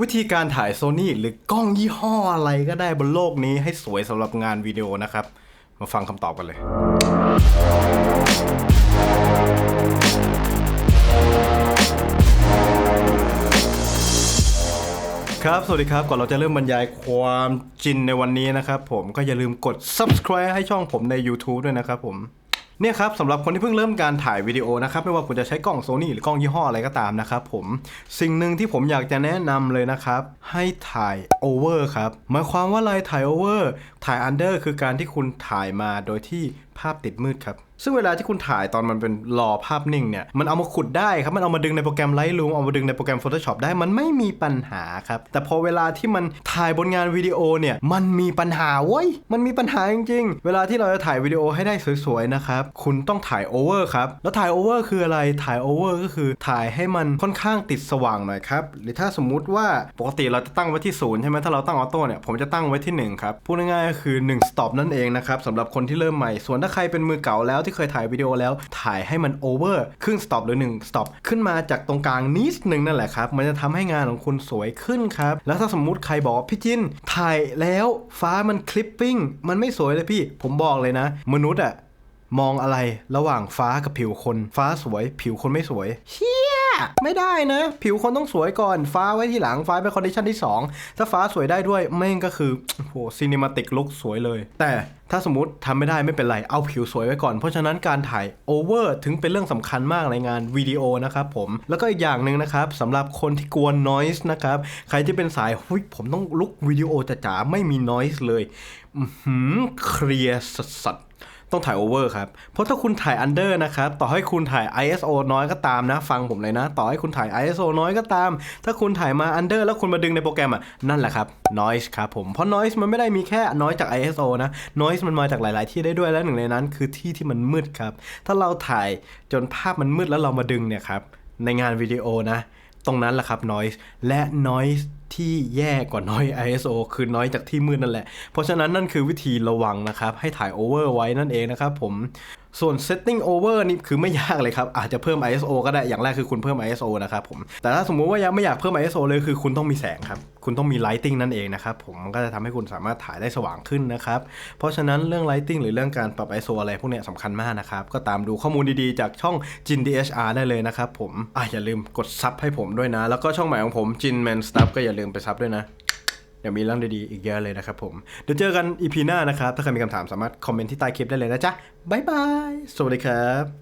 วิธีการถ่ายโซนี่หรือกล้องยี่ห้ออะไรก็ได้บนโลกนี้ให้สวยสำหรับงานวิดีโอนะครับ มาฟังคำตอบกันเลย ครับ สวัสดีครับก่อนเราจะเริ่มบรรยายความจินในวันนี้นะครับผมก็อย่าลืมกด subscribe ให้ช่องผมใน YouTube ด้วยนะครับผม เนี่ยครับสำหรับคนที่เพิ่งเริ่มการถ่ายวิดีโอนะครับไม่ว่าคุณจะใช้กล้องโซนี่หรือกล้องยี่ห้ออะไรก็ตามนะครับผมสิ่งหนึ่งที่ผมอยากจะแนะนำเลยนะครับให้ถ่ายโอเวอร์ครับหมายความว่าอะไรถ่ายโอเวอร์ถ่ายอันเดอร์คือการที่คุณถ่ายมาโดยที่ภาพติดมืดครับ ซึ่งเวลาที่คุณถ่ายตอนมันเป็นรอภาพนิ่งเนี่ย มันเอามาขุดได้ครับ มันเอามาดึงในโปรแกรม Lightroom เอามาดึงในโปรแกรม Photoshop ได้ มันไม่มีปัญหาครับ แต่พอเวลาที่มันถ่ายบนงานวิดีโอเนี่ย มันมีปัญหาเว้ย มันมีปัญหาจริง ๆ เวลาที่เราจะถ่ายวิดีโอให้ได้สวยๆนะครับ คุณต้องถ่ายโอเวอร์ครับ แล้วถ่ายโอเวอร์คืออะไร ถ่ายโอเวอร์ก็คือถ่ายให้มันค่อนข้างติดสว่างหน่อยครับ หรือถ้าสมมุติว่าปกติเราจะตั้งไว้ที่ศูนย์ใช่ไหมถ้าเราตั้งออโต้เนี่ย ผมจะตั้งไว้ที่หนึ่งครับ พูดง่ายๆก็คือ1 stop นั่นเองนะครับสำหรับคนที่เริ่มใหม่ส่วนถ้าใครเป็นมือเก่าแล้วที่เคยถ่ายวิดีโอแล้วถ่ายให้มันโอเวอร์ครึ่งสต็อปหรือ1 stop ขึ้นมาจากตรงกลางนิดนึงนั่นแหละครับ มันจะทำให้งานของคุณสวยขึ้นครับ แล้วถ้าสมมุติใครบอกพี่จินถ่ายแล้วฟ้ามันคลิปปิ้งมันไม่สวยเลยพี่ ผมบอกเลยนะ มนุษย์อะมองอะไรระหว่างฟ้ากับผิวคน ฟ้าสวย ผิวคนไม่สวยเชี่ย ไม่ได้นะ ผิวคนต้องสวยก่อนฟ้าไว้ที่หลังฟ้าเป็นคอนดิชันที่ 2 ถ้าฟ้าสวยได้ด้วยแม่งก็คือโหซีนิมาติกลุกสวยเลย แต่ถ้าสมมติทำไม่ได้ไม่เป็นไร เอาผิวสวยไว้ก่อน เพราะฉะนั้นการถ่ายโอเวอร์ถึงเป็นเรื่องสำคัญมากในงานวิดีโอนะครับผม แล้วก็อีกอย่างหนึ่งนะครับสำหรับคนที่กลัวนอยส์นะครับ ใครที่เป็นสายหุยผมต้องลุกวิดีโอจ๋าๆไม่มีนอยส์เลยอือหือเคลียร์สัส ต้องถ่ายโอเวอร์ครับ เพราะถ้าคุณถ่ายอันเดอร์นะครับ ต่อให้คุณถ่าย ISO น้อยก็ตามนะ ฟังผมเลยนะ ต่อให้คุณถ่าย ISO น้อยก็ตาม ถ้าคุณถ่ายมาอันเดอร์แล้วคุณมาดึงในโปรแกรมอะ นั่นแหละครับ noise ครับผม เพราะ noise มันไม่ได้มีแค่ noise จาก ISO นะ noise มันมาจากหลาย ๆ ที่ได้ด้วย และหนึ่งในนั้น คือที่ที่มันมืดครับ ถ้าเราถ่ายจนภาพมันมืดแล้วเรามาดึงเนี่ยครับ ในงานวิดีโอนะ ตรงนั้นแหละครับ noise และ noise ที่แย่กว่าน้อย ISO คือน้อยจากที่มืดนั่นแหละ เพราะฉะนั้นนั่นคือวิธีระวังนะครับ ให้ถ่าย over ไว้นั่นเองนะครับผม ส่วน setting over นี่คือไม่ยากเลยครับ อาจจะเพิ่ม ISO ก็ได้อย่างแรกคือคุณเพิ่ม ISO นะครับผมแต่ถ้าสมมุติว่ายังไม่อยากเพิ่ม ISO เลยคือคุณต้องมีแสงครับ คุณต้องมี lighting นั่นเองนะครับผมมันก็จะทำให้คุณสามารถถ่ายได้สว่างขึ้นนะครับ เพราะฉะนั้นเรื่อง lighting หรือเรื่องการปรับ ISO อะไรพวกนี้สำคัญมากนะครับ ก็ตามดูข้อมูลดีๆ จากช่อง Jin DHR ได้เลยนะครับผมอะอย่าลืมกดซับให้ผมด้วยนะ แล้วก็ช่องใหม่ของผม Jin Man Stuff ก็อย่าลืมไปซับด้วยนะ เดี๋ยวมีเรื่องดีๆอีกเยอะเลยนะครับผมเดี๋ยวเจอกันอีพีหน้านะครับถ้าใครมีคำถามสามารถคอมเมนต์ที่ใต้คลิปได้เลยนะจ๊ะบ๊ายบายสวัสดีครับ